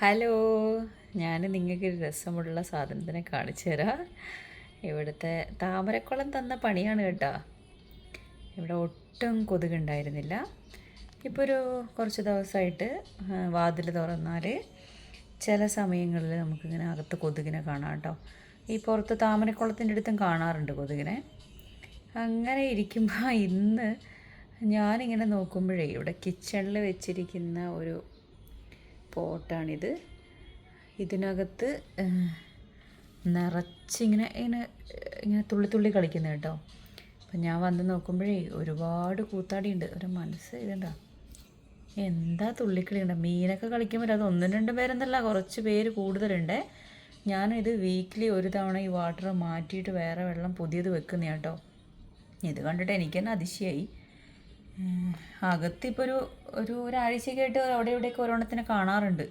Hello ഞാൻ നിങ്ങൾക്ക് രസമുള്ള സാധനത്തിനെ കാണിച്ചു തരാം. ഇവിടുത്തെ താമരക്കുളം തന്ന പണിയാണ് കേട്ടോ. ഇവിടെ ഒട്ടും കൊതുകുണ്ടായിരുന്നില്ല. ഇപ്പോൾ ഒരു കുറച്ച് ദിവസമായിട്ട് വാതിൽ തുറന്നാൽ ചില സമയങ്ങളിൽ നമുക്കിങ്ങനെ അകത്ത് കൊതുകിനെ കാണാം കേട്ടോ. ഈ പുറത്ത് താമരക്കുളത്തിന്റെ അടുത്തും കാണാറുണ്ട് കൊതുകിനെ. അങ്ങനെ ഇരിക്കുമ്പോൾ ഇന്ന് ഞാനിങ്ങനെ നോക്കുമ്പോഴേ ഇവിടെ കിച്ചണിൽ വെച്ചിരിക്കുന്ന ഒരു പോട്ടാണിത്. ഇതിനകത്ത് നിറച്ചിങ്ങനെ ഇങ്ങനെ ഇങ്ങനെ തുള്ളി തുള്ളി കളിക്കുന്നത് കേട്ടോ. അപ്പം ഞാൻ വന്ന് നോക്കുമ്പോഴേ ഒരുപാട് കൂത്താടിയുണ്ട്. ഒരു മനസ്സ് ഇതുണ്ടോ? എന്താ തുള്ളിക്കളി ഉണ്ട്? മീനൊക്കെ കളിക്കുമ്പോൾ അത് ഒന്നും രണ്ടും പേരെന്നല്ല കുറച്ച് പേര് കൂടുതലുണ്ട്. ഞാനിത് വീക്ക്ലി ഒരു തവണ ഈ വാട്ടർ മാറ്റിയിട്ട് വേറെ വെള്ളം പുതിയത് വെക്കുന്ന കേട്ടോ. ഇത് കണ്ടിട്ട് എനിക്ക് തന്നെ അതിശയായി. അകത്തിപ്പോൾ ഒരു ഒരു ഒരാഴ്ചയ്ക്കായിട്ട് അവിടെ ഇവിടെയൊക്കെ ഒരെണ്ണത്തിനെ കാണാറുണ്ട്.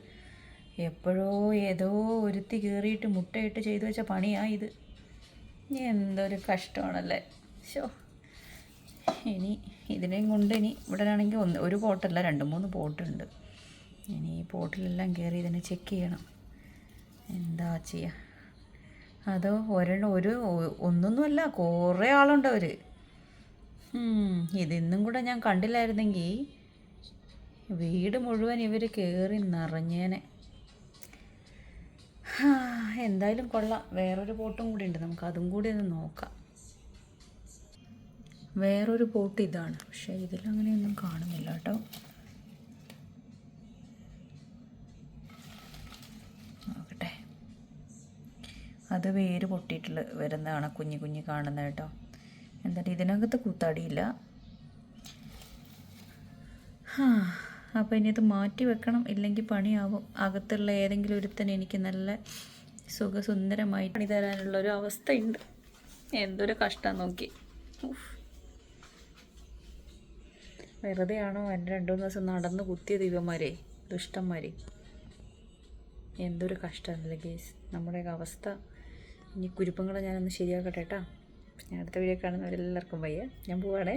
എപ്പോഴോ ഏതോ ഒരുത്തി കയറിയിട്ട് മുട്ടയിട്ട് ചെയ്തു വെച്ച പണിയാണ് ഇത്. എന്തൊരു കഷ്ടമാണല്ലേ? ഷോ ഇനി ഇതിനെയും കൊണ്ട് ഇനി ഇവിടെ ആണെങ്കിൽ ഒന്ന് ഒരു പോട്ടല്ല രണ്ട് മൂന്ന് പോട്ടുണ്ട്. ഇനി ഈ പോട്ടിലെല്ലാം കയറി ഇതിനെ ചെക്ക് ചെയ്യണം. എന്താ ചെയ്യുക അതോ ഒരെണ്ണം ഒരു ഒന്നൊന്നുമല്ല കുറേ ആളുണ്ട് അവർ ഇതിന്നും കൂടെ ഞാൻ കണ്ടില്ലായിരുന്നെങ്കിൽ വീട് മുഴുവൻ ഇവർ കയറി നിറഞ്ഞേനെ. എന്തായാലും കൊള്ളാം. വേറൊരു പോട്ടും കൂടി ഉണ്ട്. നമുക്ക് അതും കൂടി ഒന്ന് നോക്കാം. വേറൊരു പോട്ട് ഇതാണ്. പക്ഷേ ഇതിലങ്ങനെയൊന്നും കാണുന്നില്ല കേട്ടോ. നോക്കട്ടെ. അത് വേര് പൊട്ടിയിട്ടുള്ള വരുന്നതാണ് കുഞ്ഞു കുഞ്ഞു കാണുന്നത് കേട്ടോ. എന്തായാലും ഇതിനകത്ത് കൂത്താടിയില്ല. അപ്പോൾ ഇനി ഇത് മാറ്റി വെക്കണം. ഇല്ലെങ്കിൽ പണിയാവും. അകത്തുള്ള ഏതെങ്കിലും ഒരുത്തൻ എനിക്ക് നല്ല സുഖസുന്ദരമായി പണി തരാനുള്ള ഒരു അവസ്ഥയുണ്ട്. എന്തൊരു കഷ്ടം നോക്കി. വെറുതെ വെറുതെയാണോ എന്റെ രണ്ടു ദിവസം നടന്ന് കുത്തിയ ദൈവന്മാരെ ദുഷ്ടന്മാരെ? എന്തൊരു കഷ്ടമാണല്ലേ ഗേസ് നമ്മുടെയൊക്കെ അവസ്ഥ. ഇനി കുരുപ്പങ്ങളെ ഞാനൊന്ന് ശരിയാക്കട്ടെ കേട്ടോ ഞാൻ അടുത്ത വീഡിയോ കാണുന്നവരെല്ലാവർക്കും വയ്യ. ഞാൻ പോവാണേ.